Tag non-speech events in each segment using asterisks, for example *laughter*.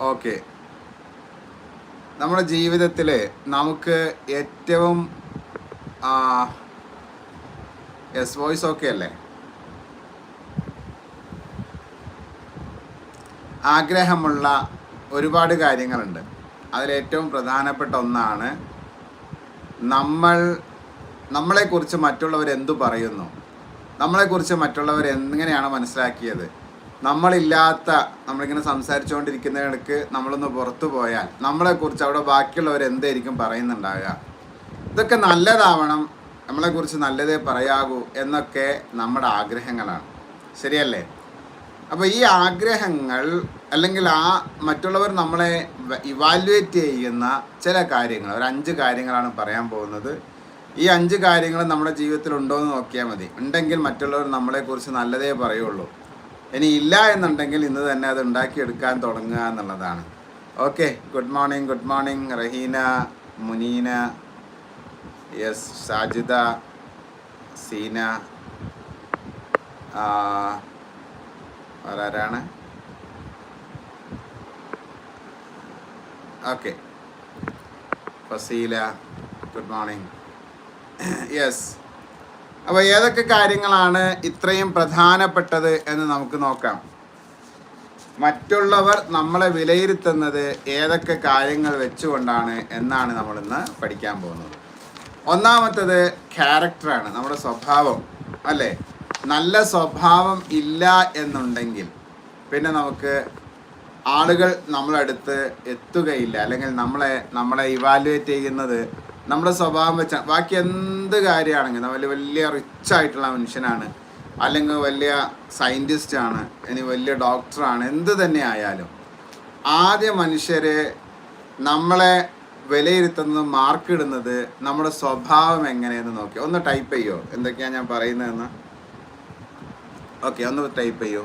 Okay. നമ്മുടെ ജീവിതത്തിൽ നമുക്ക് ഏറ്റവും എസ് വോയിസ് ഓക്കെ അല്ലേ? ആഗ്രഹമുള്ള ഒരുപാട് കാര്യങ്ങളുണ്ട്. അതിലേറ്റവും പ്രധാനപ്പെട്ട ഒന്നാണ് നമ്മൾ നമ്മളെക്കുറിച്ച് മറ്റുള്ളവർ എന്തു പറയുന്നു? നമ്മളെക്കുറിച്ച് മറ്റുള്ളവർ എങ്ങനെയാണ് മനസ്സിലാക്കിയത്? നമ്മളില്ലാത്ത നമ്മളിങ്ങനെ സംസാരിച്ചുകൊണ്ടിരിക്കുന്ന കണക്ക് നമ്മളൊന്ന് പുറത്തു പോയാൽ നമ്മളെക്കുറിച്ച് അവിടെ ബാക്കിയുള്ളവർ എന്തായിരിക്കും പറയുന്നുണ്ടാകുക ഇതൊക്കെ നല്ലതാവണം നമ്മളെക്കുറിച്ച് നല്ലതേ പറയാകൂ എന്നൊക്കെ നമ്മുടെ ആഗ്രഹങ്ങളാണ്. ശരിയല്ലേ? അപ്പോൾ ഈ ആഗ്രഹങ്ങൾ അല്ലെങ്കിൽ ആ മറ്റുള്ളവർ നമ്മളെ ഇവാലുവേറ്റ് ചെയ്യുന്ന ചില കാര്യങ്ങൾ ഒരു അഞ്ച് കാര്യങ്ങളാണ് പറയാൻ പോകുന്നത്. ഈ അഞ്ച് കാര്യങ്ങൾ നമ്മുടെ ജീവിതത്തിൽ ഉണ്ടോ എന്ന് നോക്കിയാൽ മതി. ഉണ്ടെങ്കിൽ മറ്റുള്ളവർ നമ്മളെക്കുറിച്ച് നല്ലതേ പറയുള്ളൂ. ഇനി ഇല്ല എന്നുണ്ടെങ്കിൽ ഇന്ന് തന്നെ അത് ഉണ്ടാക്കിയെടുക്കാൻ തുടങ്ങുക എന്നുള്ളതാണ്. Okay good morning good morning Raheena Muneena yes Sajida Seena ആരാണ് okay Fazeela good morning yes അപ്പോൾ ഏതൊക്കെ കാര്യങ്ങളാണ് ഇത്രയും പ്രധാനപ്പെട്ടത് എന്ന് നമുക്ക് നോക്കാം. മറ്റുള്ളവർ നമ്മളെ വിലയിരുത്തുന്നത് ഏതൊക്കെ കാര്യങ്ങൾ വെച്ചുകൊണ്ടാണ് എന്നാണ് നമ്മൾ ഇന്ന് പഠിക്കാൻ പോകുന്നത്. ഒന്നാമത്തത് ക്യാരക്ടറാണ് നമ്മുടെ സ്വഭാവം അല്ലേ? നല്ല സ്വഭാവം ഇല്ല എന്നുണ്ടെങ്കിൽ പിന്നെ നമുക്ക് ആളുകൾ നമ്മളടുത്ത് എത്തുകയില്ല. അല്ലെങ്കിൽ നമ്മളെ നമ്മളെ ഇവാലുവേറ്റ് ചെയ്യുന്നത് നമ്മുടെ സ്വഭാവം വെച്ചാണ് ബാക്കി എന്ത് കാര്യമാണെങ്കിൽ വലിയ വലിയ റിച്ച് ആയിട്ടുള്ള മനുഷ്യനാണ്. അല്ലെങ്കിൽ വലിയ സയന്റിസ്റ്റാണ് ഇനി വലിയ ഡോക്ടറാണ് എന്ത് തന്നെ ആയാലും. ആദ്യ മനുഷ്യരെ നമ്മളെ വിലയിരുത്തുന്നത് മാർക്കിടുന്നത് നമ്മുടെ സ്വഭാവം എങ്ങനെയെന്ന് നോക്കി. ഒന്ന് ടൈപ്പ് ചെയ്യോ? എന്തൊക്കെയാണ് ഞാൻ പറയുന്നതെന്ന്? ഓക്കെ ഒന്ന് ടൈപ്പ് ചെയ്യോ?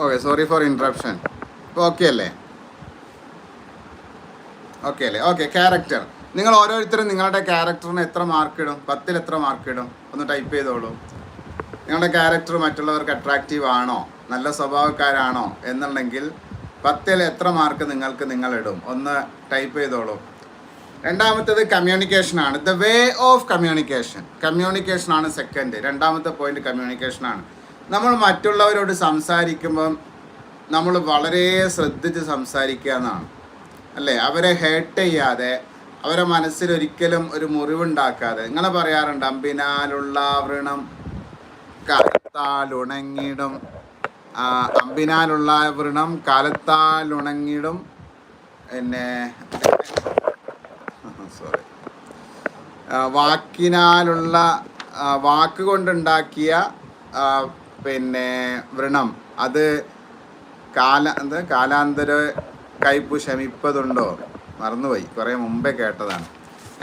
ഓക്കെ സോറി ഫോർ ഇൻട്രപ്ഷൻ ഇപ്പോൾ ഓക്കെ അല്ലേ? ഓക്കെ അല്ലേ? ഓക്കെ ക്യാരക്ടർ നിങ്ങൾ ഓരോരുത്തരും നിങ്ങളുടെ ക്യാരക്ടറിന് എത്ര മാർക്ക് ഇടും? പത്തിൽ എത്ര മാർക്ക് ഇടും? ഒന്ന് ടൈപ്പ് ചെയ്തോളൂ. നിങ്ങളുടെ ക്യാരക്ടർ മറ്റുള്ളവർക്ക് അട്രാക്റ്റീവ് ആണോ? നല്ല സ്വഭാവക്കാരാണോ? എന്നുണ്ടെങ്കിൽ പത്തിൽ എത്ര മാർക്ക് നിങ്ങൾക്ക് നിങ്ങൾ ഇടും? ഒന്ന് ടൈപ്പ് ചെയ്തോളൂ. രണ്ടാമത്തേത് കമ്മ്യൂണിക്കേഷൻ ആണ്. ദ വേ ഓഫ് കമ്മ്യൂണിക്കേഷൻ ആണ് സെക്കൻഡ് രണ്ടാമത്തെ പോയിന്റ് കമ്മ്യൂണിക്കേഷൻ ആണ്. നമ്മൾ മറ്റുള്ളവരോട് സംസാരിക്കുമ്പം നമ്മൾ വളരെ ശ്രദ്ധിച്ച് സംസാരിക്കുക എന്നാണ്. അല്ലേ? അവരെ ഹേർട്ട് ചെയ്യാതെ അവരെ മനസ്സിൽ ഒരിക്കലും ഒരു മുറിവുണ്ടാക്കാതെ. നിങ്ങളെ പറയാറുണ്ട് അമ്പിനാലുള്ള വൃണം കാലത്താൽ ഉണങ്ങിടും അമ്പിനാലുള്ള വൃണം കാലത്താൽ ഉണങ്ങിടും പിന്നെ *laughs* സോറി വാക്കിനാലുള്ള വാക്കുകൊണ്ടുണ്ടാക്കിയ പിന്നെ വ്രണം. അത് കാല എന്ത്? കാലാന്തര കയ്പ് ശമിപ്പതുണ്ടോ? മറന്നുപോയി. കുറേ മുമ്പേ കേട്ടതാണ്.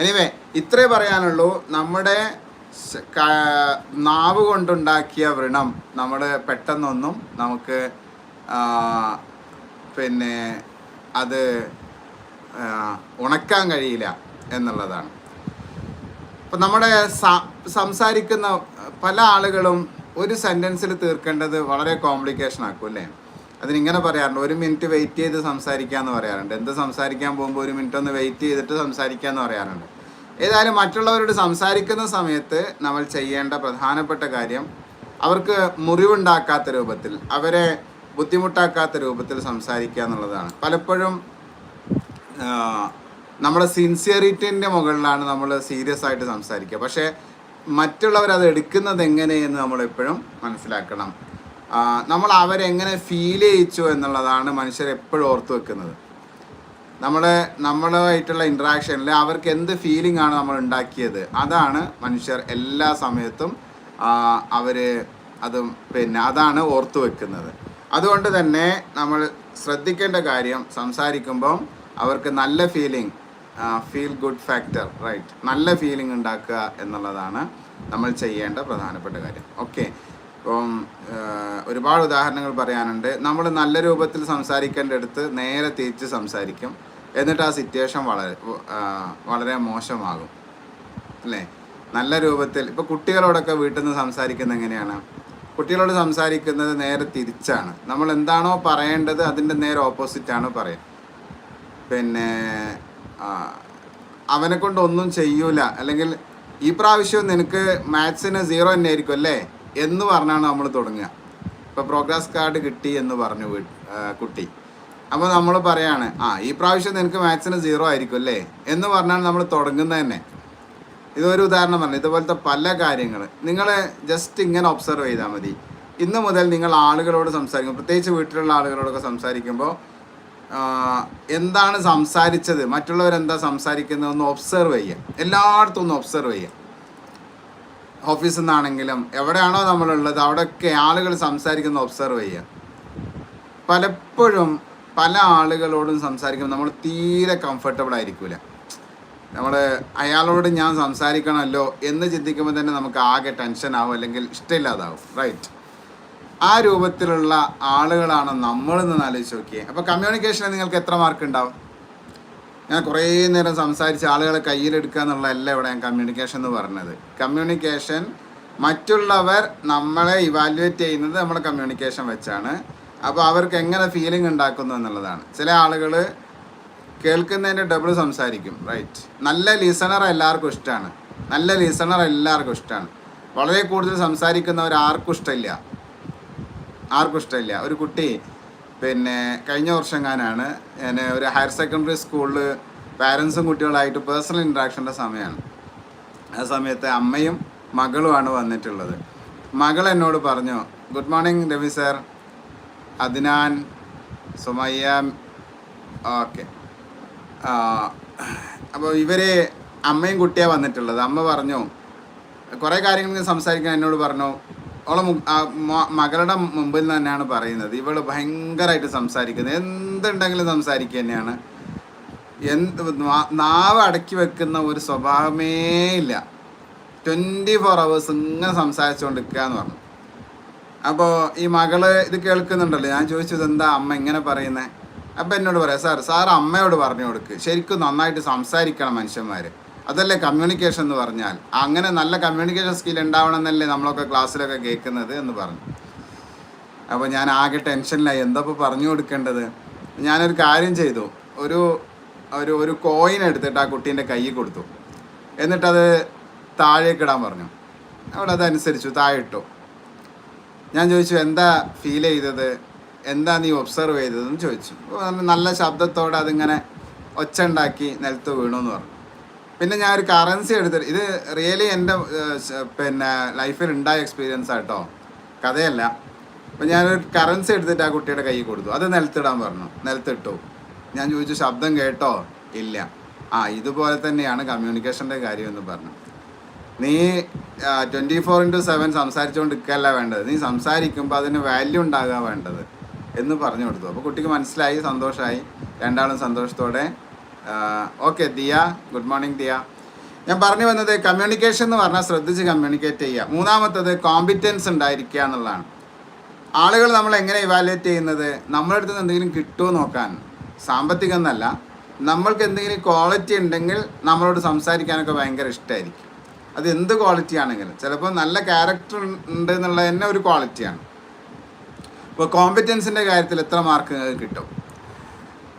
എനിവേ ഇത്രേ പറയാനുള്ളൂ. നമ്മുടെ നാവ് കൊണ്ടുണ്ടാക്കിയ വ്രണം നമ്മൾ പെട്ടെന്നൊന്നും നമുക്ക് പിന്നെ അത് ഉണക്കാൻ കഴിയില്ല എന്നുള്ളതാണ്. അപ്പം നമ്മുടെ സംസാരിക്കുന്ന പല ആളുകളും ഒരു സെന്റൻസിൽ തീർക്കേണ്ടത് വളരെ കോംപ്ലിക്കേഷൻ ആക്കും അല്ലേ? അതിനിങ്ങനെ പറയാറുണ്ട് ഒരു മിനിറ്റ് വെയിറ്റ് ചെയ്ത് സംസാരിക്കാമെന്ന് പറയാറുണ്ട്. എന്ത് സംസാരിക്കാൻ പോകുമ്പോൾ ഒരു മിനിറ്റ് ഒന്ന് വെയിറ്റ് ചെയ്തിട്ട് സംസാരിക്കാമെന്ന് പറയാറുണ്ട്. ഏതായാലും മറ്റുള്ളവരോട് സംസാരിക്കുന്ന സമയത്ത് നമ്മൾ ചെയ്യേണ്ട പ്രധാനപ്പെട്ട കാര്യം അവർക്ക് മുറിവുണ്ടാക്കാത്ത രൂപത്തിൽ അവരെ ബുദ്ധിമുട്ടാക്കാത്ത രൂപത്തിൽ സംസാരിക്കുക എന്നുള്ളതാണ്. പലപ്പോഴും നമ്മുടെ സിൻസിയറിറ്റിന്റെ മുകളിലാണ് നമ്മൾ സീരിയസ് ആയിട്ട് സംസാരിക്കുക. പക്ഷേ മറ്റുള്ളവർ അത് എടുക്കുന്നത് എങ്ങനെയെന്ന് നമ്മളെപ്പോഴും മനസ്സിലാക്കണം. നമ്മൾ അവരെങ്ങനെ ഫീൽ ചെയ്യിച്ചു എന്നുള്ളതാണ് മനുഷ്യർ എപ്പോഴും ഓർത്ത് വെക്കുന്നത്. നമ്മൾ നമ്മളുമായിട്ടുള്ള ഇൻട്രാക്ഷനിൽ അവർക്ക് എന്ത് ഫീലിംഗ് ആണ് നമ്മൾ ഉണ്ടാക്കിയത് അതാണ് മനുഷ്യർ എല്ലാ സമയത്തും അവർ അത് പിന്നെ അതാണ് ഓർത്ത് വെക്കുന്നത്. അതുകൊണ്ട് തന്നെ നമ്മൾ ശ്രദ്ധിക്കേണ്ട കാര്യം സംസാരിക്കുമ്പം അവർക്ക് നല്ല feeling feel good factor right നല്ല ഫീലിംഗ് ഉണ്ടാക്കുക എന്നുള്ളതാണ് നമ്മൾ ചെയ്യേണ്ട പ്രധാനപ്പെട്ട കാര്യം. ഓക്കെ ഇപ്പം ഒരുപാട് ഉദാഹരണങ്ങൾ പറയാനുണ്ട്. നമ്മൾ നല്ല രൂപത്തിൽ സംസാരിക്കേണ്ട അടുത്ത് നേരെ തിരിച്ച് സംസാരിക്കും. എന്നിട്ട് ആ സിറ്റുവേഷൻ വളരെ വളരെ മോശമാകും. അല്ലേ? നല്ല രൂപത്തിൽ ഇപ്പോൾ കുട്ടികളോടൊക്കെ വീട്ടിൽ നിന്ന് സംസാരിക്കുന്നത് എങ്ങനെയാണ്? കുട്ടികളോട് സംസാരിക്കുന്നത് നേരെ തിരിച്ചാണ്. നമ്മൾ എന്താണോ പറയേണ്ടത് അതിന്റെ നേരെ ഓപ്പോസിറ്റാണ് പറയുക പിന്നെ അവനെ കൊണ്ട് ഒന്നും ചെയ്യൂല. അല്ലെങ്കിൽ ഈ പ്രാവശ്യം നിനക്ക് മാത്സിന് സീറോ തന്നെ ആയിരിക്കും അല്ലേ? എന്ന് പറഞ്ഞാണ് നമ്മൾ തുടങ്ങുക. ഇപ്പോൾ പ്രോഗ്രസ് കാർഡ് കിട്ടി എന്ന് പറഞ്ഞു കുട്ടി. അപ്പോൾ നമ്മൾ പറയാണ് ആ ഈ പ്രാവശ്യം നിനക്ക് മാത്സിന് സീറോ ആയിരിക്കും അല്ലേ? എന്ന് പറഞ്ഞാണ് നമ്മൾ തുടങ്ങുന്നത് തന്നെ. ഇതൊരു ഉദാഹരണം പറഞ്ഞു. ഇതുപോലത്തെ പല കാര്യങ്ങൾ നിങ്ങൾ ജസ്റ്റ് ഇങ്ങനെ ഒബ്സർവ് ചെയ്താൽ മതി. ഇന്ന് മുതൽ നിങ്ങൾ ആളുകളോട് സംസാരിക്കും. പ്രത്യേകിച്ച് വീട്ടിലുള്ള ആളുകളോടൊക്കെ സംസാരിക്കുമ്പോൾ എന്താണ് സംസാരിച്ചത്? മറ്റുള്ളവരെന്താ സംസാരിക്കുന്നത്? ഒന്ന് ഒബ്സർവ് ചെയ്യുക. എല്ലായിടത്തും ഒന്ന് ഒബ്സർവ് ചെയ്യുക. ഓഫീസിൽ നിന്നാണെങ്കിലും എവിടെയാണോ നമ്മളുള്ളത് അവിടെയൊക്കെ ആളുകൾ സംസാരിക്കുന്ന ഒബ്സർവ് ചെയ്യുക. പലപ്പോഴും പല ആളുകളോടും സംസാരിക്കുമ്പോൾ നമ്മൾ തീരെ കംഫർട്ടബിൾ ആയിരിക്കില്ല നമ്മൾ അയാളോട് ഞാൻ സംസാരിക്കണമല്ലോ എന്ന് ചിന്തിക്കുമ്പോൾ തന്നെ നമുക്ക് ആകെ ടെൻഷൻ ആവും അല്ലെങ്കിൽ ഇഷ്ടമില്ലാതാവും. റൈറ്റ് ആ രൂപത്തിലുള്ള ആളുകളാണ് നമ്മളെന്ന് ആലോചിച്ച് നോക്കിയേ. അപ്പോൾ കമ്മ്യൂണിക്കേഷന് നിങ്ങൾക്ക് എത്ര മാർക്ക് ഉണ്ടാവും? ഞാൻ കുറേ നേരം സംസാരിച്ച് ആളുകളെ കയ്യിലെടുക്കുക എന്നുള്ളതല്ല ഇവിടെ ഞാൻ കമ്മ്യൂണിക്കേഷൻ എന്ന് പറഞ്ഞത്. കമ്മ്യൂണിക്കേഷൻ മറ്റുള്ളവർ നമ്മളെ ഇവാലുവേറ്റ് ചെയ്യുന്നത് നമ്മുടെ കമ്മ്യൂണിക്കേഷൻ വെച്ചാണ്. അപ്പോൾ അവർക്ക് എങ്ങനെ ഫീലിംഗ് ഉണ്ടാക്കുന്നു എന്നുള്ളതാണ്. ചില ആളുകൾ കേൾക്കുന്നതിന്റെ ഡബിൾ സംസാരിക്കും റൈറ്റ് നല്ല ലിസണർ എല്ലാവർക്കും ഇഷ്ടമാണ് നല്ല ലിസണർ എല്ലാവർക്കും ഇഷ്ടമാണ് വളരെ കൂടുതൽ സംസാരിക്കുന്നവർ ആർക്കും ഇഷ്ടമില്ല. ആർക്കും ഇഷ്ടമില്ല. ഒരു കുട്ടി പിന്നെ കഴിഞ്ഞ വർഷം ഞാനാണ് ഞാൻ ഒരു ഹയർ സെക്കൻഡറി സ്കൂളിൽ പാരൻസും കുട്ടികളായിട്ട് പേഴ്സണൽ ഇൻട്രാക്ഷന്റെ സമയമാണ് ആ സമയത്ത് അമ്മയും മകളുമാണ് വന്നിട്ടുള്ളത്. മകൾ എന്നോട് പറഞ്ഞു good morning Ravi sir Adnan Sumayya okay. അപ്പോൾ ഇവർ അമ്മയും കുട്ടിയാണ് വന്നിട്ടുള്ളത്. അമ്മ പറഞ്ഞു കുറേ കാര്യങ്ങൾ സംസാരിക്കാൻ എന്നോട് പറഞ്ഞു. അവളെ മകളുടെ മുമ്പിൽ തന്നെയാണ് പറയുന്നത്. ഇവൾ ഭയങ്കരമായിട്ട് സംസാരിക്കുന്നത്. എന്തുണ്ടെങ്കിലും സംസാരിക്കുക തന്നെയാണ്. എന്ത് നാവ് അടക്കി വെക്കുന്ന ഒരു സ്വഭാവമേ ഇല്ല. ട്വന്റി ഫോർ അവേഴ്സ് ഇങ്ങനെ സംസാരിച്ചുകൊണ്ടിരിക്കുക എന്ന് പറഞ്ഞു. അപ്പോൾ ഈ മകൾ ഇത് കേൾക്കുന്നുണ്ടല്ലോ. ഞാൻ ചോദിച്ചത് എന്താ അമ്മ ഇങ്ങനെ പറയുന്നത് അപ്പം എന്നോട് പറയാം സാർ സാർ അമ്മയോട് പറഞ്ഞു കൊടുക്ക്. ശരിക്കും നന്നായിട്ട് സംസാരിക്കണം മനുഷ്യന്മാർ അതല്ലേ കമ്മ്യൂണിക്കേഷൻ എന്ന് പറഞ്ഞാൽ? അങ്ങനെ നല്ല കമ്മ്യൂണിക്കേഷൻ സ്കിൽ ഉണ്ടാവണം എന്നല്ലേ നമ്മളൊക്കെ ക്ലാസ്സിലൊക്കെ കേൾക്കുന്നത് എന്ന് പറഞ്ഞു. അപ്പോൾ ഞാൻ ആകെ ടെൻഷനിലായി. എന്താ ഇപ്പോൾ പറഞ്ഞു കൊടുക്കേണ്ടത്? ഞാനൊരു കാര്യം ചെയ്തു. ഒരു ഒരു ഒരു കോയിൻ എടുത്തിട്ട് ആ കുട്ടീന്റെ കയ്യിൽ കൊടുത്തു. എന്നിട്ടത് താഴേക്ക് ഇടാൻ പറഞ്ഞു. അവിടെ അതനുസരിച്ചു താഴെ ഇട്ടു. ഞാൻ ചോദിച്ചു എന്താ ഫീൽ ചെയ്തത്? എന്താ നീ ഒബ്സർവ് ചെയ്തതെന്ന് ചോദിച്ചു. നല്ല ശബ്ദത്തോടെ അതിങ്ങനെ ഒച്ച ഉണ്ടാക്കി നിലത്ത് വീണു എന്ന് പറഞ്ഞു. പിന്നെ ഞാൻ ഒരു കറൻസി എടുത്തിട്ട് ഇത് റിയലി എന്റെ പിന്നെ ലൈഫിൽ ഉണ്ടായ എക്സ്പീരിയൻസ് ആട്ടോ കഥയല്ല. അപ്പം ഞാനൊരു കറൻസി എടുത്തിട്ട് ആ കുട്ടിയുടെ കയ്യിൽ കൊടുത്തു. അത് നിലത്തിടാൻ പറഞ്ഞു. നിലത്തിട്ടു. ഞാൻ ചോദിച്ചു ശബ്ദം കേട്ടോ? ഇല്ല. ആ ഇതുപോലെ തന്നെയാണ് കമ്മ്യൂണിക്കേഷന്റെ കാര്യം എന്ന് പറഞ്ഞു. നീ ട്വന്റി ഫോർ ഇന്റു സെവൻ സംസാരിച്ചുകൊണ്ട് നിൽക്കല്ല വേണ്ടത്. നീ സംസാരിക്കുമ്പോൾ അതിന് വാല്യൂ ഉണ്ടാകുക വേണ്ടത്. എന്ന് പറഞ്ഞു കൊടുത്തു. അപ്പോൾ കുട്ടിക്ക് മനസ്സിലായി സന്തോഷമായി രണ്ടാളും സന്തോഷത്തോടെ okay Diya. Good morning Diya. ഞാൻ പറഞ്ഞു വന്നത് കമ്മ്യൂണിക്കേഷൻ എന്ന് പറഞ്ഞാൽ ശ്രദ്ധിച്ച് കമ്മ്യൂണിക്കേറ്റ് ചെയ്യുക. മൂന്നാമത്തത് കോമ്പിറ്റൻസ് ഉണ്ടായിരിക്കുക എന്നുള്ളതാണ്. ആളുകൾ നമ്മൾ എങ്ങനെ ഇവാലുവേറ്റ് ചെയ്യുന്നത്? നമ്മുടെ അടുത്ത് നിന്ന് എന്തെങ്കിലും കിട്ടുമോ നോക്കാൻ. സാമ്പത്തികം എന്നല്ല നമ്മൾക്ക് എന്തെങ്കിലും ക്വാളിറ്റി ഉണ്ടെങ്കിൽ നമ്മളോട് സംസാരിക്കാനൊക്കെ ഭയങ്കര ഇഷ്ടമായിരിക്കും അത് എന്ത് ക്വാളിറ്റി ആണെങ്കിലും. ചിലപ്പോൾ നല്ല ക്യാരക്ടർ ഉണ്ട് എന്നുള്ളത് തന്നെ ഒരു ക്വാളിറ്റിയാണ് ഇപ്പോൾ കോമ്പറ്റൻസിന്റെ കാര്യത്തിൽ എത്ര മാർക്ക് കിട്ടും?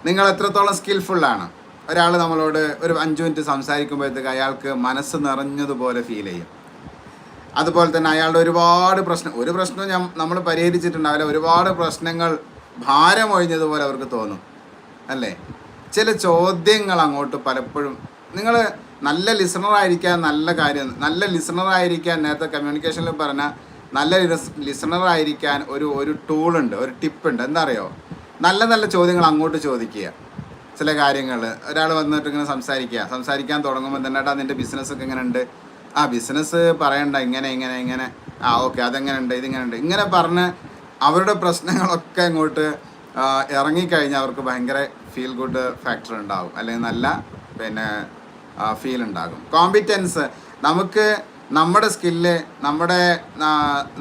നിങ്ങൾ എത്രത്തോളം സ്കിൽഫുള്ളാണ് ഒരാൾ നമ്മളോട് ഒരു അഞ്ച് മിനിറ്റ് സംസാരിക്കുമ്പോഴത്തേക്ക് അയാൾക്ക് മനസ്സ് നിറഞ്ഞതുപോലെ ഫീൽ ചെയ്യും. അതുപോലെ തന്നെ അയാളുടെ ഒരുപാട് പ്രശ്നം ഒരു പ്രശ്നം ഞാൻ നമ്മൾ പരിഹരിച്ചിട്ടുണ്ടാവില്ല ഒരുപാട് പ്രശ്നങ്ങൾ ഭാരമൊഴിഞ്ഞതുപോലെ അവർക്ക് തോന്നും. അല്ലേ? ചില ചോദ്യങ്ങൾ അങ്ങോട്ട് പലപ്പോഴും നിങ്ങൾ നല്ല ലിസണറായിരിക്കാൻ നല്ല കാര്യം നല്ല ലിസണറായിരിക്കാൻ നേരത്തെ കമ്മ്യൂണിക്കേഷനിൽ പറഞ്ഞ നല്ല ലിസണർ ആയിരിക്കാൻ ഒരു ഒരു ടൂളുണ്ട് ഒരു ടിപ്പുണ്ട് എന്താ അറിയോ? നല്ല നല്ല ചോദ്യങ്ങൾ അങ്ങോട്ട് ചോദിക്കുക. ചില കാര്യങ്ങൾ ഒരാൾ വന്നിട്ട് ഇങ്ങനെ സംസാരിക്കുക സംസാരിക്കാൻ തുടങ്ങുമ്പോൾ തന്നെ ഏട്ടാ നിന്റെ ബിസിനസ്സൊക്കെ എങ്ങനെ ഉണ്ട്? ആ ബിസിനസ് പറയണ്ട. ഇങ്ങനെ ഇങ്ങനെ ഇങ്ങനെ. ആ ഓക്കെ അതെങ്ങനെ ഉണ്ട്? ഇതിങ്ങനെ ഉണ്ട്? ഇങ്ങനെ പറഞ്ഞ് അവരുടെ പ്രശ്നങ്ങളൊക്കെ ഇങ്ങോട്ട് ഇറങ്ങിക്കഴിഞ്ഞാൽ അവർക്ക് ഭയങ്കര ഫീൽ ഗുഡ് ഫാക്ടർ ഉണ്ടാകും അല്ലെങ്കിൽ നല്ല പിന്നെ ഫീൽ ഉണ്ടാകും. കോമ്പിറ്റൻസ് നമുക്ക് നമ്മുടെ സ്കില്ല് നമ്മുടെ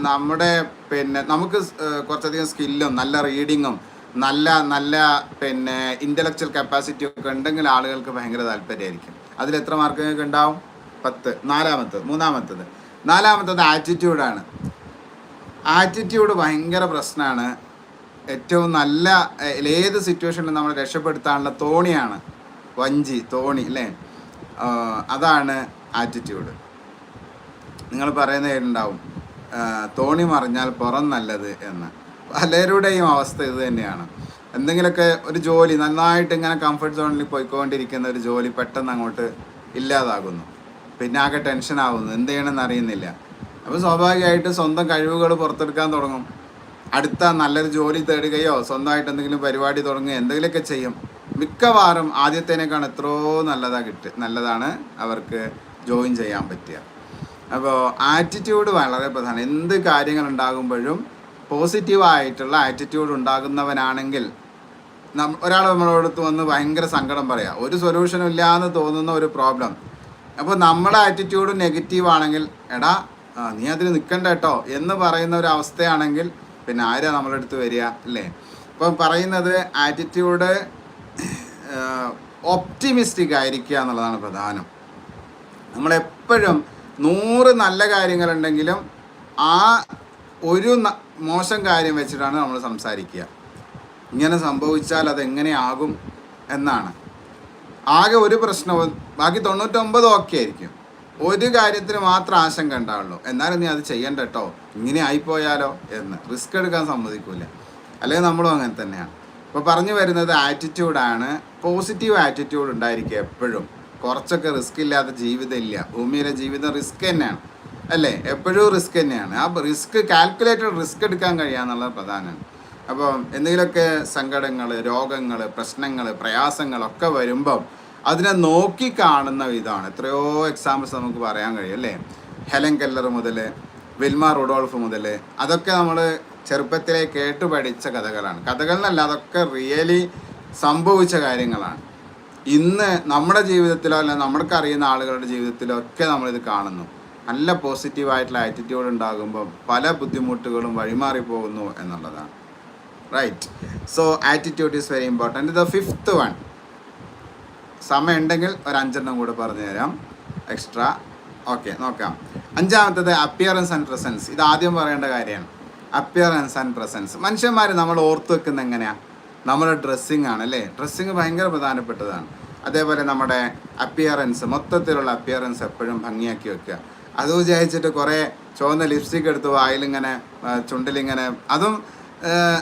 നമ്മുടെ പിന്നെ നമുക്ക് കുറച്ചധികം സ്കില്ലും നല്ല റീഡിങ്ങും നല്ല നല്ല പിന്നെ ഇന്റലക്ച്വൽ കപ്പാസിറ്റി ഒക്കെ ഉണ്ടെങ്കിൽ ആളുകൾക്ക് ഭയങ്കര താല്പര്യമായിരിക്കും. അതിൽ എത്ര മാർക്ക് നിങ്ങൾക്ക് ഉണ്ടാവും? പത്ത്. നാലാമത്തത് മൂന്നാമത്തത്. നാലാമത്തത് ആറ്റിറ്റ്യൂഡാണ് ആറ്റിറ്റ്യൂഡ് ഭയങ്കര പ്രശ്നമാണ് ഏറ്റവും നല്ല ഏത് സിറ്റുവേഷനിലും നമ്മൾ രക്ഷപ്പെടുത്താനുള്ള തോണിയാണ് വഞ്ചി തോണി അല്ലേ? അതാണ് ആറ്റിറ്റ്യൂഡ് നിങ്ങൾ പറയുന്ന കേട്ടുണ്ടാവും തോണി മറിഞ്ഞാൽ പുറം നല്ലത് എന്ന്. പലരുടെയും അവസ്ഥ ഇത് തന്നെയാണ്. എന്തെങ്കിലുമൊക്കെ ഒരു ജോലി നന്നായിട്ട് ഇങ്ങനെ കംഫർട്ട് സോണിൽ പോയിക്കൊണ്ടിരിക്കുന്ന ഒരു ജോലി പെട്ടെന്ന് അങ്ങോട്ട് ഇല്ലാതാകുന്നു. പിന്നെ ആകെ ആവുന്നു. എന്ത് ചെയ്യണമെന്ന് അറിയുന്നില്ല. അപ്പോൾ സ്വാഭാവികമായിട്ട് സ്വന്തം കഴിവുകൾ പുറത്തെടുക്കാൻ തുടങ്ങും. അടുത്ത നല്ലൊരു ജോലി തേടുകയോ സ്വന്തമായിട്ട് എന്തെങ്കിലും പരിപാടി തുടങ്ങുകയോ എന്തെങ്കിലുമൊക്കെ ചെയ്യും. മിക്കവാറും ആദ്യത്തേനേക്കാൾ എത്രയോ നല്ലതാണ് കിട്ടുക നല്ലതാണ് അവർക്ക് ജോയിൻ ചെയ്യാൻ പറ്റുക. അപ്പോൾ ആറ്റിറ്റ്യൂഡ് വളരെ പ്രധാനം. എന്ത് കാര്യങ്ങൾ ഉണ്ടാകുമ്പോഴും പോസിറ്റീവായിട്ടുള്ള ആറ്റിറ്റ്യൂഡ് ഉണ്ടാകുന്നവനാണെങ്കിൽ നമ്മ ഒരാൾ നമ്മളോടത്ത് വന്ന് ഭയങ്കര സങ്കടം പറയാം. ഒരു സൊല്യൂഷനും ഇല്ലാന്ന് തോന്നുന്ന ഒരു പ്രോബ്ലം അപ്പോൾ നമ്മുടെ ആറ്റിറ്റ്യൂഡ് നെഗറ്റീവാണെങ്കിൽ എടാ നീ അതിന് നിൽക്കണ്ട കേട്ടോ എന്ന് പറയുന്ന ഒരു അവസ്ഥയാണെങ്കിൽ പിന്നെ ആരാ നമ്മളെ അടുത്ത് വരിക അല്ലേ? അപ്പം പറയുന്നത് ആറ്റിറ്റ്യൂഡ് ഒപ്റ്റിമിസ്റ്റിക് ആയിരിക്കുക എന്നുള്ളതാണ് പ്രധാനം. നമ്മളെപ്പോഴും നൂറ് നല്ല കാര്യങ്ങളുണ്ടെങ്കിലും ആ ഒരു മോശം കാര്യം വെച്ചിട്ടാണ് നമ്മൾ സംസാരിക്കുക. ഇങ്ങനെ സംഭവിച്ചാൽ അതെങ്ങനെയാകും എന്നാണ്. ആകെ ഒരു പ്രശ്നവും ബാക്കി തൊണ്ണൂറ്റൊമ്പത് ഓക്കെ ആയിരിക്കും. ഒരു കാര്യത്തിന് മാത്രം ആശങ്ക ഉണ്ടാവുള്ളൂ. എന്നാലും നീ അത് ചെയ്യണ്ട കേട്ടോ ഇങ്ങനെ ആയിപ്പോയാലോ എന്ന്. റിസ്ക് എടുക്കാൻ സമ്മതിക്കൂല. അല്ലെങ്കിൽ നമ്മളും അങ്ങനെ തന്നെയാണ്. ഇപ്പോൾ പറഞ്ഞു വരുന്നത് ആറ്റിറ്റ്യൂഡാണ് പോസിറ്റീവ് ആറ്റിറ്റ്യൂഡ് ഉണ്ടായിരിക്കുക എപ്പോഴും. കുറച്ചൊക്കെ റിസ്ക് ഇല്ലാത്ത ജീവിതം ഇല്ല. ഭൂമിയിലെ ജീവിതം റിസ്ക് തന്നെയാണ്. അല്ലേ? എപ്പോഴും റിസ്ക് തന്നെയാണ്. ആ റിസ്ക് കാൽക്കുലേറ്റഡ് റിസ്ക് എടുക്കാൻ കഴിയുക എന്നുള്ളത് പ്രധാനമാണ്. അപ്പോൾ എന്തെങ്കിലുമൊക്കെ സങ്കടങ്ങൾ രോഗങ്ങൾ പ്രശ്നങ്ങൾ പ്രയാസങ്ങളൊക്കെ വരുമ്പം അതിനെ നോക്കി കാണുന്ന ഇതാണ് എത്രയോ എക്സാമ്പിൾസ് നമുക്ക് പറയാൻ കഴിയും അല്ലേ? ഹെലൻ കെല്ലർ മുതൽ വിൽമ റുഡോൾഫ് മുതൽ അതൊക്കെ നമ്മൾ ചെറുപ്പത്തിലെ കേട്ട് പഠിച്ച കഥകളാണ്. കഥകളിലല്ല അതൊക്കെ റിയലി സംഭവിച്ച കാര്യങ്ങളാണ്. ഇന്ന് നമ്മുടെ ജീവിതത്തിലോ അല്ലെങ്കിൽ നമ്മൾക്ക് അറിയുന്ന ആളുകളുടെ ജീവിതത്തിലോ ഒക്കെ നമ്മളിത് കാണുന്നു. നല്ല പോസിറ്റീവായിട്ടുള്ള ആറ്റിറ്റ്യൂഡ് ഉണ്ടാകുമ്പോൾ പല ബുദ്ധിമുട്ടുകളും വഴിമാറി പോകുന്നു എന്നുള്ളതാണ്. Right so attitude is very important the fifth one സമയം ഉണ്ടെങ്കിൽ ഒരു അഞ്ചെണ്ണം കൂടെ പറഞ്ഞു തരാം. എക്സ്ട്രാ ഓക്കെ നോക്കാം. അഞ്ചാമത്തത് അപ്പിയറൻസ് ആൻഡ് പ്രസൻസ് ഇത് ആദ്യം പറയേണ്ട കാര്യമാണ്. അപ്പിയറൻസ് ആൻഡ് പ്രസൻസ് മനുഷ്യന്മാർ നമ്മൾ ഓർത്ത് വെക്കുന്ന എങ്ങനെയാണ് നമ്മുടെ ഡ്രസ്സിങ് ആണ് അല്ലേ? ഡ്രസ്സിങ് ഭയങ്കര പ്രധാനപ്പെട്ടതാണ്. അതേപോലെ നമ്മുടെ അപ്പിയറൻസ് മൊത്തത്തിലുള്ള അപ്പിയറൻസ് എപ്പോഴും ഭംഗിയാക്കി വെക്കുക. അത് വിചാരിച്ചിട്ട് കുറേ ചുവന്ന ലിപ്സ്റ്റിക് എടുത്ത് വായിലിങ്ങനെ ചുണ്ടിലിങ്ങനെ. അതും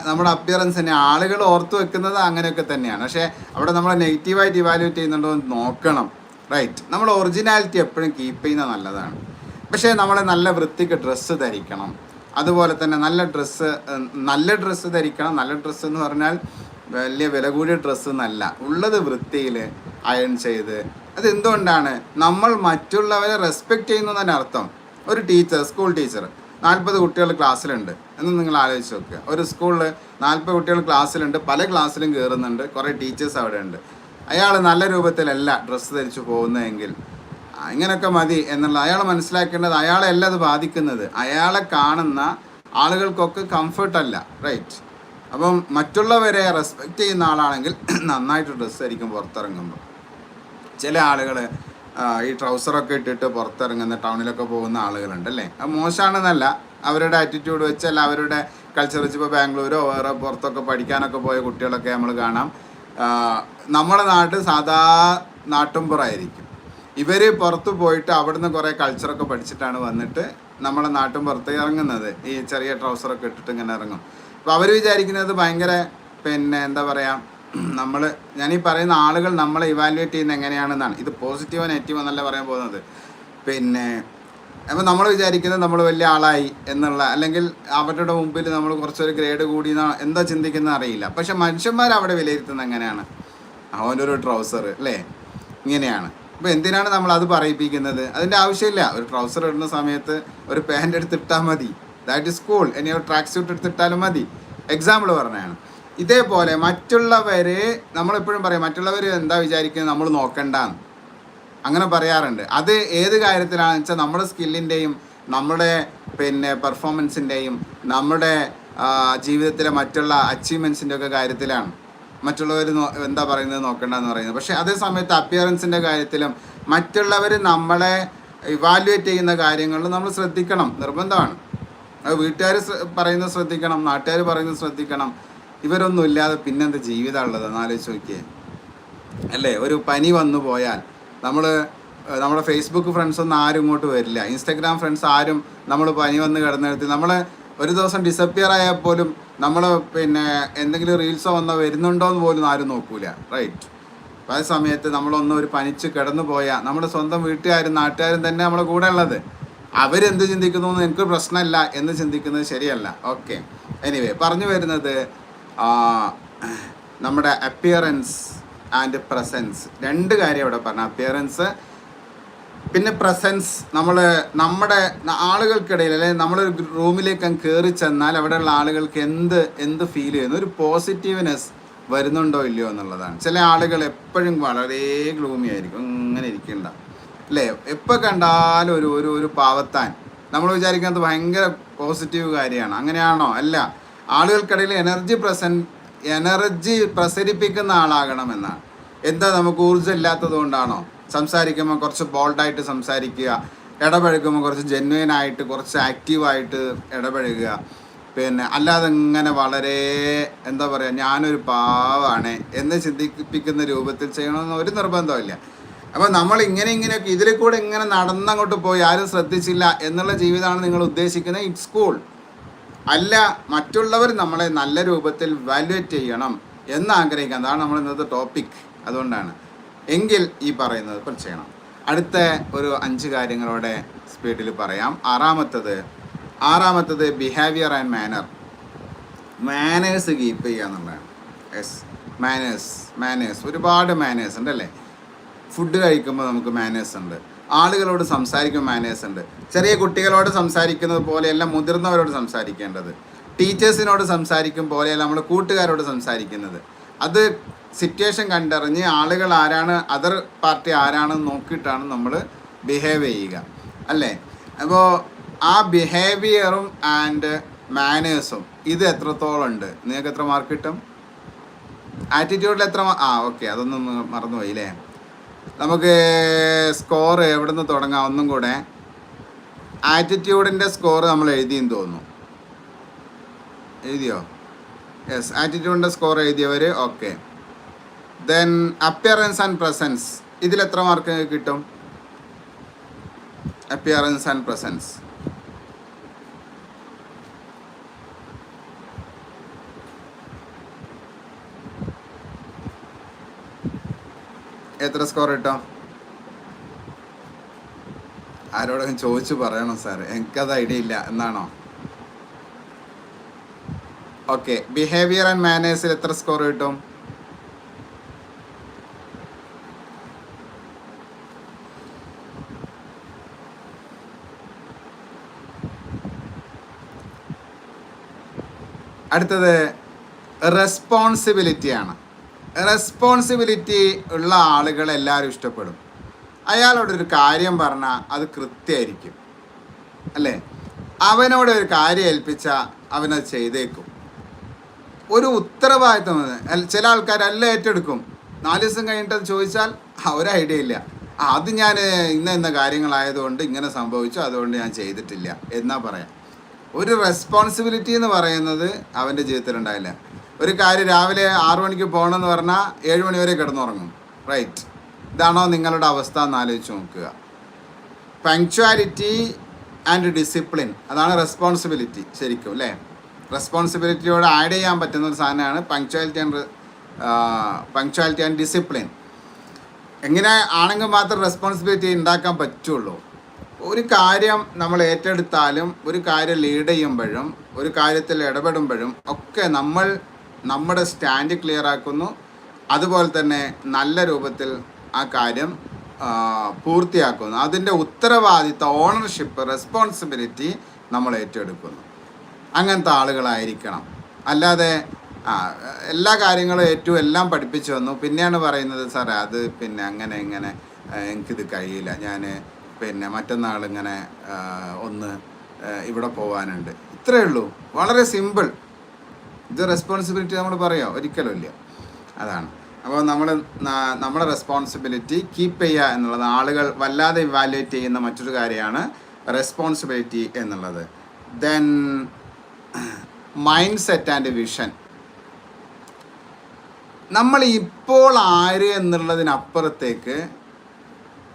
നമ്മുടെ നമ്മുടെ അപ്പിയറൻസിനെ ആളുകൾ ഓർത്തു വെക്കുന്നത് അങ്ങനെയൊക്കെ തന്നെയാണ്. പക്ഷേ അവിടെ നമ്മൾ നെഗറ്റീവായിട്ട് ഇവാലുവേറ്റ് ചെയ്യുന്നുണ്ടോ എന്ന് നോക്കണം. റൈറ്റ് നമ്മൾ ഒറിജിനാലിറ്റി എപ്പോഴും കീപ്പ് ചെയ്യുന്നത് നല്ലതാണ്. പക്ഷേ നമ്മൾ നല്ല വൃത്തിക്ക് ഡ്രസ്സ് ധരിക്കണം. അതുപോലെ തന്നെ നല്ല ഡ്രസ്സ് നല്ല ഡ്രസ്സ് ധരിക്കണം. നല്ല ഡ്രസ്സ് എന്ന് പറഞ്ഞാൽ വലിയ വില കൂടിയ ഡ്രസ്സ് എന്നല്ല. ഉള്ളത് വൃത്തിയിൽ അയൺ ചെയ്ത്. അതെന്തുകൊണ്ടാണ്? നമ്മൾ മറ്റുള്ളവരെ റെസ്പെക്റ്റ് ചെയ്യുന്നു തന്നെ അർത്ഥം ഒരു ടീച്ചർ സ്കൂൾ ടീച്ചർ നാൽപ്പത് കുട്ടികൾ ക്ലാസ്സിലുണ്ട് എന്ന് നിങ്ങൾ ആലോചിച്ച് നോക്കുക. ഒരു സ്കൂളിൽ നാൽപ്പത് കുട്ടികൾ ക്ലാസ്സിലുണ്ട് പല ക്ലാസ്സിലും കയറുന്നുണ്ട് കുറേ ടീച്ചേഴ്സ് അവിടെ ഉണ്ട് അയാൾ നല്ല രൂപത്തിലല്ല ഡ്രസ്സ് ധരിച്ചു പോകുന്നതെങ്കിൽ. ഇങ്ങനെയൊക്കെ മതി എന്നുള്ള അയാൾ മനസ്സിലാക്കേണ്ടത് അയാളെ അല്ല അത് ബാധിക്കുന്നത്. അയാളെ കാണുന്ന ആളുകൾക്കൊക്കെ കംഫർട്ടല്ല റൈറ്റ് അപ്പം മറ്റുള്ളവരെ റെസ്പെക്റ്റ് ചെയ്യുന്ന ആളാണെങ്കിൽ *clears throat* നന്നായിട്ട് ഡ്രസ്സ് ആയിരിക്കും പുറത്തിറങ്ങുമ്പോൾ. ചില ആളുകൾ ഈ ട്രൗസറൊക്കെ ഇട്ടിട്ട് പുറത്തിറങ്ങുന്ന ടൗണിലൊക്കെ പോകുന്ന ആളുകളുണ്ട് അല്ലേ അത് മോശമാണെന്നല്ല. അവരുടെ ആറ്റിറ്റ്യൂഡ് വെച്ചല്ല അവരുടെ കൾച്ചർ വെച്ച് ഇപ്പോൾ ബാംഗ്ലൂരോ വേറെ പുറത്തൊക്കെ പഠിക്കാനൊക്കെ പോയ കുട്ടികളൊക്കെ നമ്മൾ കാണാം. നമ്മുടെ നാട് സാധാ നാട്ടുംപുറമായിരിക്കും. ഇവർ പുറത്ത് പോയിട്ട് അവിടുന്ന് കുറേ കൾച്ചറൊക്കെ പഠിച്ചിട്ടാണ് വന്നിട്ട് നമ്മളെ നാട്ടും പുറത്ത് ഇറങ്ങുന്നത്. ഈ ചെറിയ ട്രൗസറൊക്കെ ഇട്ടിട്ട് ഇങ്ങനെ ഇറങ്ങും. അപ്പോൾ അവർ വിചാരിക്കുന്നത് ഭയങ്കര പിന്നെ എന്താ പറയുക നമ്മൾ ഞാൻ ഈ പറയുന്ന ആളുകൾ നമ്മൾ ഇവാലുവേറ്റ് ചെയ്യുന്നത് എങ്ങനെയാണെന്നാണ്. ഇത് പോസിറ്റീവോ നെഗറ്റീവോ എന്നല്ല പറയാൻ പോകുന്നത്. പിന്നെ അപ്പോൾ നമ്മൾ വിചാരിക്കുന്നത് നമ്മൾ വലിയ ആളായി എന്നുള്ള അല്ലെങ്കിൽ അവരുടെ മുമ്പിൽ നമ്മൾ കുറച്ചൊരു ഗ്രേഡ് കൂടി എന്താ ചിന്തിക്കുന്ന അറിയില്ല. പക്ഷെ മനുഷ്യന്മാർ അവിടെ വിലയിരുത്തുന്നത് എങ്ങനെയാണ്? അവന്റെ ഒരു ട്രൗസർ അല്ലേ? ഇങ്ങനെയാണ്. അപ്പോൾ എന്തിനാണ് നമ്മൾ അത് പറയിപ്പിക്കുന്നത്? അതിന്റെ ആവശ്യമില്ല. ഒരു ട്രൗസർ ഇടുന്ന സമയത്ത് ഒരു പാന്റ് എടുത്തിട്ടാൽ മതി. ദാറ്റ് ഇസ് കൂൾ ഇനി ഒരു ട്രാക്ക് സ്യൂട്ട് എടുത്തിട്ടാലും മതി. എക്സാമ്പിൾ പറഞ്ഞതാണ്. ഇതേപോലെ മറ്റുള്ളവർ നമ്മളെപ്പോഴും പറയും മറ്റുള്ളവർ എന്താ വിചാരിക്കുന്നത് നമ്മൾ നോക്കണ്ടാന്ന്. അങ്ങനെ പറയാറുണ്ട്. അത് ഏത് കാര്യത്തിലാണെന്ന് വെച്ചാൽ നമ്മുടെ സ്കില്ലിന്റെയും നമ്മുടെ പിന്നെ പെർഫോമൻസിന്റെയും നമ്മുടെ ജീവിതത്തിലെ മറ്റുള്ള അച്ചീവ്മെൻസിന്റെ ഒക്കെ കാര്യത്തിലാണ് മറ്റുള്ളവർ എന്താ പറയുന്നത് നോക്കണ്ടെന്ന് പറയുന്നത്. പക്ഷേ അതേ സമയത്ത് അപ്പിയറൻസിന്റെ കാര്യത്തിലും മറ്റുള്ളവർ നമ്മളെ ഇവാലുവേറ്റ് ചെയ്യുന്ന കാര്യങ്ങളിൽ നമ്മൾ ശ്രദ്ധിക്കണം. നിർബന്ധമാണ്. അത് വീട്ടുകാർ പറയുന്നത് ശ്രദ്ധിക്കണം നാട്ടുകാർ പറയുന്നത് ശ്രദ്ധിക്കണം. ഇവരൊന്നും ഇല്ലാതെ പിന്നെന്താ ജീവിതമുള്ളത് എന്നാലോചിച്ച് നോക്കിയേ. അല്ലേ? ഒരു പനി വന്നു പോയാൽ നമ്മൾ നമ്മുടെ ഫേസ്ബുക്ക് ഫ്രണ്ട്സ് ഒന്നും ആരും ഇങ്ങോട്ട് വരില്ല. ഇൻസ്റ്റാഗ്രാം ഫ്രണ്ട്സ് ആരും നമ്മൾ പനി വന്ന് കിടന്നെടുത്ത് നമ്മൾ ഒരു ദിവസം ഡിസപ്പിയർ ആയാൽ പോലും നമ്മൾ പിന്നെ എന്തെങ്കിലും റീൽസോ വന്നോ വരുന്നുണ്ടോ എന്ന് പോലും ആരും നോക്കൂല. റൈറ്റ് ആ സമയത്ത് നമ്മളൊന്നും ഒരു പനിച്ച് കിടന്നു പോയാൽ നമ്മുടെ സ്വന്തം വീട്ടുകാരും നാട്ടുകാരും തന്നെ നമ്മളെ കൂടെ ഉള്ളത്. അവരെന്ത് ചിന്തിക്കുന്നു എന്ന് എനിക്ക് പ്രശ്നമല്ല എന്ന് ചിന്തിക്കുന്നത് ശരിയല്ല. ഓക്കെ എനിവേ പറഞ്ഞു വരുന്നത് നമ്മുടെ അപ്പിയറൻസ് ആൻഡ് പ്രസൻസ് രണ്ട് കാര്യം ഇവിടെ പറഞ്ഞു അപ്പിയറൻസ് പിന്നെ പ്രസൻസ് നമ്മൾ നമ്മുടെ ആളുകൾക്കിടയിൽ അല്ലെങ്കിൽ നമ്മളൊരു റൂമിലേക്ക് അങ്ങ് കയറി ചെന്നാൽ അവിടെയുള്ള ആളുകൾക്ക് എന്ത് എന്ത് ഫീൽ ചെയ്യുന്നു? ഒരു പോസിറ്റീവ്നെസ് വരുന്നുണ്ടോ ഇല്ലയോ എന്നുള്ളതാണ്. ചില ആളുകൾ എപ്പോഴും വളരെ ഗ്ലൂമി ആയിരിക്കും ഇങ്ങനെ ഇരിക്കണ്ട. അല്ലേ എപ്പോൾ കണ്ടാലും ഒരു ഒരു ഒരു പാവത്താൻ. നമ്മൾ വിചാരിക്കുന്നത് ഭയങ്കര പോസിറ്റീവ് കാര്യമാണ്. അങ്ങനെയാണോ? അല്ല. ആളുകൾക്കിടയിൽ എനർജി പ്രസൻ എനർജി പ്രസരിപ്പിക്കുന്ന ആളാകണമെന്നാണ്. എന്താ നമുക്ക് ഊർജം ഇല്ലാത്തത് കൊണ്ടാണോ? സംസാരിക്കുമ്പോൾ കുറച്ച് ബോൾഡായിട്ട് സംസാരിക്കുക. ഇടപഴകുമ്പോൾ കുറച്ച് ജെന്വൻ ആയിട്ട് കുറച്ച് ആക്റ്റീവായിട്ട് ഇടപഴകുക. പിന്നെ അല്ലാതെ ഇങ്ങനെ വളരെ എന്താ പറയുക ഞാനൊരു പാവാണ് എന്ന് ചിന്തിപ്പിക്കുന്ന രൂപത്തിൽ ചെയ്യണമെന്ന് ഒരു നിർബന്ധമില്ല അപ്പോൾ നമ്മൾ ഇങ്ങനെ ഇങ്ങനെയൊക്കെ ഇതിൽ കൂടെ ഇങ്ങനെ നടന്നങ്ങോട്ട് പോയി ആരും ശ്രദ്ധിച്ചില്ല എന്നുള്ള ജീവിതമാണ് നിങ്ങൾ ഉദ്ദേശിക്കുന്നത്. ഇറ്റ്സ് കൂൾ അല്ല മറ്റുള്ളവർ നമ്മളെ നല്ല രൂപത്തിൽ വാല്യുവേറ്റ് ചെയ്യണം എന്ന് ആഗ്രഹിക്കുക അതാണ് നമ്മൾ ഇന്നത്തെ ടോപ്പിക് അതുകൊണ്ടാണ്. എങ്കിൽ ഈ പറയുന്നത് ഇപ്പോൾ ചെയ്യണം. അടുത്ത ഒരു അഞ്ച് കാര്യങ്ങളോടെ സ്പീഡിൽ പറയാം. ആറാമത്തത് ആറാമത്തത് behaviour and manner manners keep ചെയ്യുക എന്നുള്ളതാണ്. യെസ് മാനേഴ്സ് മാനേഴ്സ് ഒരുപാട് മാനേഴ്സ് ഉണ്ട് അല്ലേ ഫുഡ് കഴിക്കുമ്പോൾ നമുക്ക് മാനേഴ്സ് ഉണ്ട്. ആളുകളോട് സംസാരിക്കുമ്പോൾ മാനേഴ്സ് ഉണ്ട്. ചെറിയ കുട്ടികളോട് സംസാരിക്കുന്നത് പോലെയല്ല മുതിർന്നവരോട് സംസാരിക്കേണ്ടത്. ടീച്ചേഴ്സിനോട് സംസാരിക്കും പോലെയല്ല നമ്മൾ കൂട്ടുകാരോട് സംസാരിക്കുന്നത്. അത് സിറ്റുവേഷൻ കണ്ടറിഞ്ഞ് ആളുകൾ ആരാണ് അതർ പാർട്ടി ആരാണെന്ന് നോക്കിയിട്ടാണ് നമ്മൾ ബിഹേവ് ചെയ്യുക. അല്ലേ? അപ്പോൾ ആ ബിഹേവിയറും ആൻഡ് മാനേഴ്സും ഇത് എത്രത്തോളം ഉണ്ട്? നിങ്ങൾക്ക് എത്ര മാർക്ക് കിട്ടും? ആറ്റിറ്റ്യൂഡിൽ എത്ര ആ ഓക്കെ അതൊന്നും മറന്നുപോയി അല്ലേ നമുക്ക് സ്കോർ എവിടെ നിന്ന് തുടങ്ങാം? ഒന്നും കൂടെ. ആറ്റിറ്റ്യൂഡിന്റെ സ്കോർ നമ്മൾ എഴുതിയെന്ന് തോന്നുന്നു. എഴുതിയോ? യെസ് ആറ്റിറ്റ്യൂഡിന്റെ score എഴുതിയവർ okay then appearance and presence ഇതിൽ എത്ര മാർക്ക് കിട്ടും? അപ്പിയറൻസ് ആൻഡ് പ്രസൻസ് എത്ര സ്കോർ കിട്ടാം ആരോടെങ്കിലും ചോദിച്ചു പറയണം സാർ എനിക്കത് ഐഡിയ ഇല്ല. എന്നാണോ? ഓക്കെ ബിഹേവിയർ ആൻഡ് മാനേഴ്സിൽ എത്ര സ്കോർ കിട്ടും? അടുത്തത് റെസ്പോൺസിബിലിറ്റിയാണ് റെസ്പോൺസിബിലിറ്റി ഉള്ള ആളുകളെ എല്ലാവരും ഇഷ്ടപ്പെടും. അയാളോട് ഒരു കാര്യം പറഞ്ഞാൽ അത് കൃത്യമായിരിക്കും. അല്ലേ? അവനോട് ഒരു കാര്യം ഏൽപ്പിച്ചാൽ അവനത് ചെയ്തേക്കും. ഒരു ഉത്തരവാദിത്വം ചില ആൾക്കാർ അല്ല ഏറ്റെടുക്കും. നാല് ദിവസം കഴിഞ്ഞിട്ട് ചോദിച്ചാൽ ഒരു ഐഡിയ ഇല്ല. അത് ഞാൻ ഇന്ന ഇന്ന കാര്യങ്ങളായതുകൊണ്ട് ഇങ്ങനെ സംഭവിച്ചു അതുകൊണ്ട് ഞാൻ ചെയ്തിട്ടില്ല എന്നാ പറയാം. ഒരു റെസ്പോൺസിബിലിറ്റി എന്ന് പറയുന്നത് അവന്റെ ജീവിതത്തിൽ ഉണ്ടായില്ല ഒരു കാര്യം രാവിലെ ആറു മണിക്ക് പോകണമെന്ന് പറഞ്ഞാൽ ഏഴ് മണി വരെ കിടന്നുറങ്ങും. റൈറ്റ് ഇതാണോ നിങ്ങളുടെ അവസ്ഥ എന്ന് ആലോചിച്ച് നോക്കുക. പങ്ക്ച്വാലിറ്റി ആൻഡ് ഡിസിപ്ലിൻ അതാണ് റെസ്പോൺസിബിലിറ്റി ശരിക്കും അല്ലേ? റെസ്പോൺസിബിലിറ്റിയോട് ആഡ് ചെയ്യാൻ പറ്റുന്ന ഒരു സാധനമാണ് punctuality and punctuality and discipline എങ്ങനെ ആണെങ്കിൽ മാത്രം റെസ്പോൺസിബിലിറ്റി ഉണ്ടാക്കാൻ പറ്റുള്ളൂ. ഒരു കാര്യം നമ്മൾ ഏറ്റെടുത്താലും ഒരു കാര്യം ലീഡ് ചെയ്യുമ്പോഴും ഒരു കാര്യത്തിൽ ഇടപെടുമ്പോഴും ഒക്കെ നമ്മൾ നമ്മുടെ സ്റ്റാൻഡ് ക്ലിയർ ആക്കുന്നു. അതുപോലെ തന്നെ നല്ല രൂപത്തിൽ ആ കാര്യം പൂർത്തിയാക്കുന്നു. അതിന്റെ ഉത്തരവാദിത്ത ഓണർഷിപ്പ് റെസ്പോൺസിബിലിറ്റി നമ്മൾ ഏറ്റെടുക്കുന്നു. അങ്ങനത്തെ ആളുകളായിരിക്കണം. അല്ലാതെ എല്ലാ കാര്യങ്ങളും ഏറ്റവും എല്ലാം പഠിപ്പിച്ചു വന്നു പിന്നെയാണ് പറയുന്നത് സാറേ അത് പിന്നെ അങ്ങനെ ഇങ്ങനെ എനിക്കിത് കഴിയില്ല. ഞാൻ പിന്നെ മറ്റന്നാൾ ഇങ്ങനെ ഒന്ന് ഇവിടെ പോകാനുണ്ട് ഇത്രയേ ഉള്ളൂ. വളരെ സിമ്പിൾ. ഇത് റെസ്പോൺസിബിലിറ്റി നമ്മൾ പറയാം. ഒരിക്കലും ഇല്ല. അതാണ്. അപ്പോൾ നമ്മൾ നമ്മുടെ റെസ്പോൺസിബിലിറ്റി കീപ്പ് ചെയ്യുക എന്നുള്ളത് ആളുകൾ വല്ലാതെ ഇവാലുവേറ്റ് ചെയ്യുന്ന മറ്റൊരു കാര്യമാണ് റെസ്പോൺസിബിലിറ്റി എന്നുള്ളത്. Then mind set and vision നമ്മൾ ഇപ്പോൾ ആര് എന്നുള്ളതിനപ്പുറത്തേക്ക്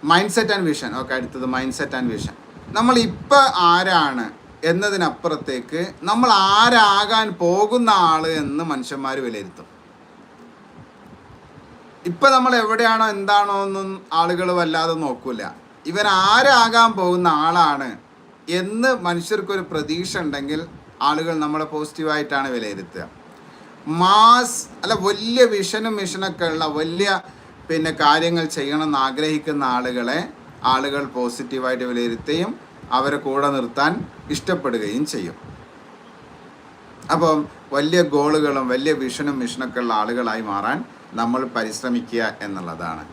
mind set and vision okay അടുത്തത് മൈൻഡ് സെറ്റ് ആൻഡ് വിഷൻ നമ്മൾ ഇപ്പോൾ ആരാണ് എന്നതിനപ്പുറത്തേക്ക് നമ്മൾ ആരാകാൻ പോകുന്ന ആൾ എന്ന് മനുഷ്യന്മാർ വിലയിരുത്തും. ഇപ്പം നമ്മൾ എവിടെയാണോ എന്താണോ എന്നും ആളുകൾ വല്ലാതെ നോക്കൂല. ഇവൻ ആരാകാൻ പോകുന്ന ആളാണ് എന്ന് മനുഷ്യർക്കൊരു പ്രതീക്ഷ ഉണ്ടെങ്കിൽ ആളുകൾ നമ്മളെ പോസിറ്റീവായിട്ടാണ് വിലയിരുത്തുക. മാസ് അല്ല വലിയ വിഷനും മിഷനൊക്കെ ഉള്ള വലിയ പിന്നെ കാര്യങ്ങൾ ചെയ്യണമെന്ന് ആഗ്രഹിക്കുന്ന ആളുകളെ ആളുകൾ പോസിറ്റീവായിട്ട് വിലയിരുത്തുകയും അവരെ കൂടെ നിർത്താൻ ഇഷ്ടപ്പെടുകയും ചെയ്യും. അപ്പം വലിയ ഗോളുകളും വലിയ വിഷനും മിഷനൊക്കെ ഉള്ള ആളുകളായി മാറാൻ നമ്മൾ പരിശ്രമിക്കുക എന്നുള്ളതാണ്.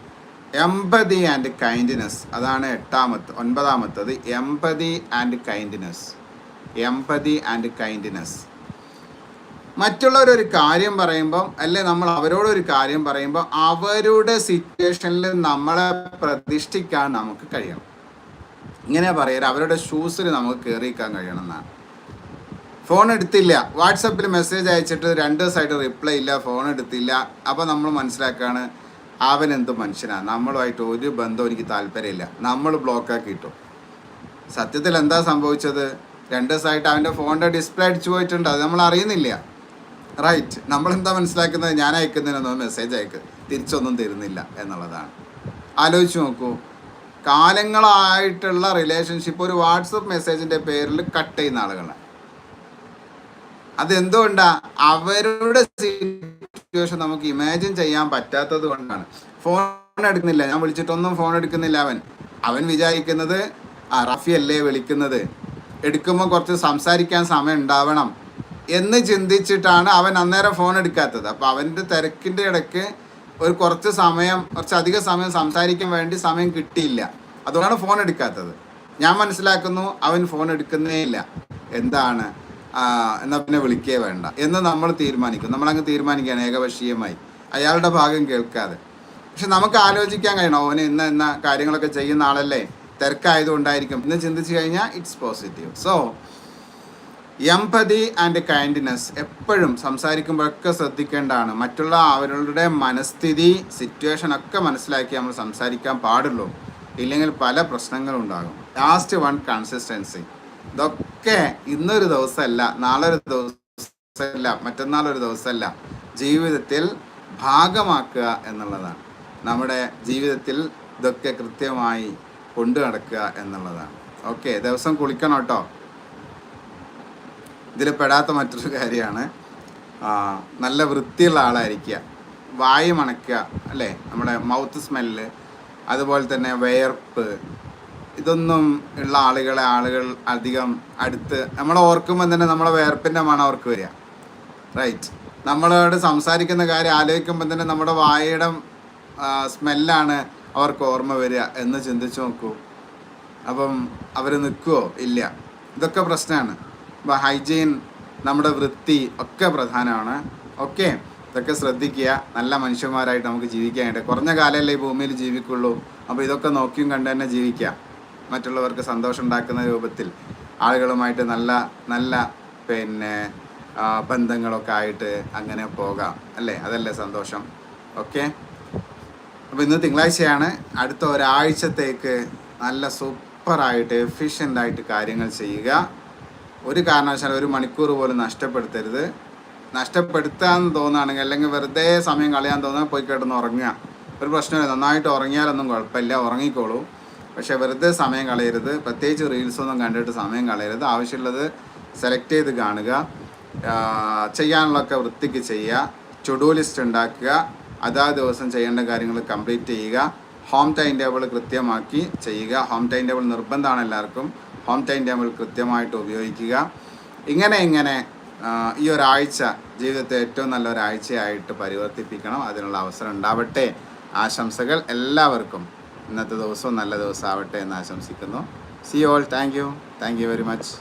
എമ്പതി ആൻഡ് കൈൻഡിനെസ് അതാണ് എട്ടാമത്തെ ഒൻപതാമത്തത് empathy and kindness empathy and kindness മറ്റുള്ളവരൊരു കാര്യം പറയുമ്പം അല്ലെ നമ്മൾ അവരോടൊരു കാര്യം പറയുമ്പോൾ അവരുടെ സിറ്റുവേഷനിൽ നമ്മളെ പ്രതിഷ്ഠിക്കാൻ നമുക്ക് കഴിയണം. ഇങ്ങനെ പറയരുത് അവരുടെ ഷൂസിൽ നമുക്ക് കയറിയിക്കാൻ കഴിയണം എന്നാണ് ഫോൺ എടുത്തില്ല വാട്സപ്പിൽ മെസ്സേജ് അയച്ചിട്ട് രണ്ട് ദിവസമായിട്ട് റിപ്ലൈ ഇല്ല ഫോൺ എടുത്തില്ല. അപ്പോൾ നമ്മൾ മനസ്സിലാക്കുകയാണ് അവൻ എന്ത് മനുഷ്യനാണ് നമ്മളുമായിട്ട് ഒരു ബന്ധം എനിക്ക് താല്പര്യമില്ല. നമ്മൾ ബ്ലോക്കാക്കി ഇട്ടു. സത്യത്തിൽ എന്താ സംഭവിച്ചത്? രണ്ട് ദിവസമായിട്ട് അവന്റെ ഫോണിന്റെ ഡിസ്പ്ലേ അടിച്ചു പോയിട്ടുണ്ട്. അത് നമ്മൾ അറിയുന്നില്ല. റൈറ്റ് നമ്മളെന്താ മനസ്സിലാക്കുന്നത്? ഞാൻ അയക്കുന്നതിനൊന്നും മെസ്സേജ് അയക്ക്. തിരിച്ചൊന്നും തരുന്നില്ല എന്നുള്ളതാണ്. ആലോചിച്ച് നോക്കൂ. കാലങ്ങളായിട്ടുള്ള റിലേഷൻഷിപ്പ് ഒരു വാട്സപ്പ് മെസ്സേജിന്റെ പേരിൽ കട്ട് ചെയ്യുന്ന ആളുകളാണ്. അതെന്തുകൊണ്ടാ? അവരുടെ സിറ്റുവേഷൻ നമുക്ക് ഇമാജിൻ ചെയ്യാൻ പറ്റാത്തത് കൊണ്ടാണ്. ഫോൺ എടുക്കുന്നില്ല. ഞാൻ വിളിച്ചിട്ടൊന്നും ഫോൺ എടുക്കുന്നില്ല അവൻ. അവൻ വിചാരിക്കുന്നത് ആ റഫി അല്ലേ വിളിക്കുന്നത്? എടുക്കുമ്പോൾ കുറച്ച് സംസാരിക്കാൻ സമയം ഉണ്ടാവണം. എന്ന് ചിന്തിച്ചിട്ടാണ് അവൻ അന്നേരം ഫോൺ എടുക്കാത്തത്. അപ്പോൾ അവന്റെ തിരക്കിന്റെ ഇടയ്ക്ക് ഒരു കുറച്ച് സമയം കുറച്ച് അധിക സമയം സംസാരിക്കാൻ വേണ്ടി സമയം കിട്ടിയില്ല. അതുകൊണ്ടാണ് ഫോൺ എടുക്കാത്തത്. ഞാൻ മനസ്സിലാക്കുന്നു അവൻ ഫോൺ എടുക്കുന്നേ ഇല്ല. എന്താണ്? എന്നാൽ എന്നാ പിന്നെ വിളിക്കേ വേണ്ട. എന്ന് നമ്മൾ തീരുമാനിക്കും. നമ്മളങ്ങ് തീരുമാനിക്കുകയാണ് ഏകപക്ഷീയമായി. അയാളുടെ ഭാഗം കേൾക്കാതെ. പക്ഷെ നമുക്ക് ആലോചിക്കാൻ കഴിയണം. ഓന് ഇന്ന ഇന്ന കാര്യങ്ങളൊക്കെ ചെയ്യുന്ന ആളല്ലേ? തിരക്കായതുകൊണ്ടായിരിക്കും. ഇന്ന് ചിന്തിച്ചു കഴിഞ്ഞാൽ it's positive so empathy and kindness എപ്പോഴും സംസാരിക്കുമ്പോഴൊക്കെ ശ്രദ്ധിക്കേണ്ടതാണ്. മറ്റുള്ള അവരുടെ മനസ്ഥിതി സിറ്റുവേഷൻ ഒക്കെ മനസ്സിലാക്കി നമ്മൾ സംസാരിക്കാൻ പാടുള്ളൂ. ഇല്ലെങ്കിൽ പല പ്രശ്നങ്ങളും ഉണ്ടാകും ലാസ്റ്റ് വൺ കൺസിസ്റ്റൻസി ഇതൊക്കെ ഇന്നൊരു ദിവസമല്ല നാളൊരു ദിവസമല്ല മറ്റന്നാളൊരു ദിവസമല്ല. ജീവിതത്തിൽ ഭാഗമാക്കുക എന്നുള്ളതാണ്. നമ്മുടെ ജീവിതത്തിൽ ഇതൊക്കെ കൃത്യമായി കൊണ്ടു നടക്കുക എന്നുള്ളതാണ്. ഓക്കെ ദിവസം കുളിക്കണം കേട്ടോ. ഇതിൽ പെടാത്ത മറ്റൊരു കാര്യമാണ് നല്ല വൃത്തിയുള്ള ആളായിരിക്കുക. വായു മണക്കുക അല്ലേ? നമ്മുടെ മൗത്ത് സ്മെല്ല് അതുപോലെ തന്നെ വയർപ്പ് ഇതൊന്നും ഉള്ള ആളുകളെ ആളുകൾ അധികം അടുത്ത് നമ്മൾ ഓർക്കുമ്പോൾ തന്നെ നമ്മളെ വേർപ്പിന്റെ മണം അവർക്ക് വരിക. റൈറ്റ് നമ്മളോട് സംസാരിക്കുന്ന കാര്യം ആലോചിക്കുമ്പോൾ തന്നെ നമ്മുടെ വായയുടെ സ്മെല്ലാണ് അവർക്ക് ഓർമ്മ വരിക എന്ന് ചിന്തിച്ചു നോക്കൂ. അപ്പം അവർ നിൽക്കുമോ ഇല്ല. ഇതൊക്കെ പ്രശ്നമാണ്. അപ്പോൾ ഹൈജീൻ നമ്മുടെ വൃത്തി ഒക്കെ പ്രധാനമാണ്. ഓക്കെ? ഇതൊക്കെ ശ്രദ്ധിക്കുക. നല്ല മനുഷ്യന്മാരായിട്ട് നമുക്ക് ജീവിക്കാനായിട്ട്. കുറഞ്ഞ കാലമല്ലേ ഈ ഭൂമിയിൽ ജീവിക്കുള്ളൂ. അപ്പോൾ ഇതൊക്കെ നോക്കിയും കണ്ട് തന്നെ ജീവിക്കാം. മറ്റുള്ളവർക്ക് സന്തോഷം ഉണ്ടാക്കുന്ന രൂപത്തിൽ ആളുകളുമായിട്ട് നല്ല നല്ല പിന്നെ ബന്ധങ്ങളൊക്കെ ആയിട്ട് അങ്ങനെ പോകാം. അല്ലേ? അതല്ലേ സന്തോഷം. ഓക്കെ? അപ്പോൾ ഇന്ന് തിങ്കളാഴ്ചയാണ്. അടുത്ത ഒരാഴ്ചത്തേക്ക് നല്ല സൂപ്പറായിട്ട് എഫിഷ്യന്റായിട്ട് കാര്യങ്ങൾ ചെയ്യുക. ഒരു കാരണവശാലും ഒരു മണിക്കൂർ പോലും നഷ്ടപ്പെടുത്തരുത്. നഷ്ടപ്പെടുത്താന്ന് തോന്നുകയാണെങ്കിൽ അല്ലെങ്കിൽ വെറുതെ സമയം കളയാൻ തോന്നുക പോയി കിടന്ന് ഉറങ്ങുക. ഒരു പ്രശ്നമില്ല. നന്നായിട്ട് ഉറങ്ങിയാലൊന്നും കുഴപ്പമില്ല. ഉറങ്ങിക്കോളൂ. പക്ഷേ വെറുതെ സമയം കളയരുത്. പ്രത്യേകിച്ച് റീൽസൊന്നും കണ്ടിട്ട് സമയം കളയരുത്. ആവശ്യമുള്ളത് സെലക്ട് ചെയ്ത് കാണുക. ചെയ്യാനുള്ളതൊക്കെ വൃത്തിക്ക് ചെയ്യുക. ചുഡു ലിസ്റ്റ് ഉണ്ടാക്കുക. അതാ ദിവസം ചെയ്യേണ്ട കാര്യങ്ങൾ കംപ്ലീറ്റ് ചെയ്യുക. ഹോം ടൈം ടേബിൾ കൃത്യമാക്കി ചെയ്യുക. ഹോം ടൈം ടേബിൾ നിർബന്ധമാണ് എല്ലാവർക്കും. ഹോം ടൈം ടേബിൾ കൃത്യമായിട്ട് ഉപയോഗിക്കുക. ഇങ്ങനെ ഇങ്ങനെ ഈ ഒരാഴ്ച ജീവിതത്തെ ഏറ്റവും നല്ല ഒരാഴ്ചയായിട്ട് പരിവർത്തിപ്പിക്കണം. അതിനുള്ള അവസരം ഉണ്ടാവട്ടെ. ആശംസകൾ എല്ലാവർക്കും. ഇന്നത്തെ ദിവസവും നല്ല ദിവസം ആവട്ടെ എന്ന് ആശംസിക്കുന്നു. See all thank you thank you very much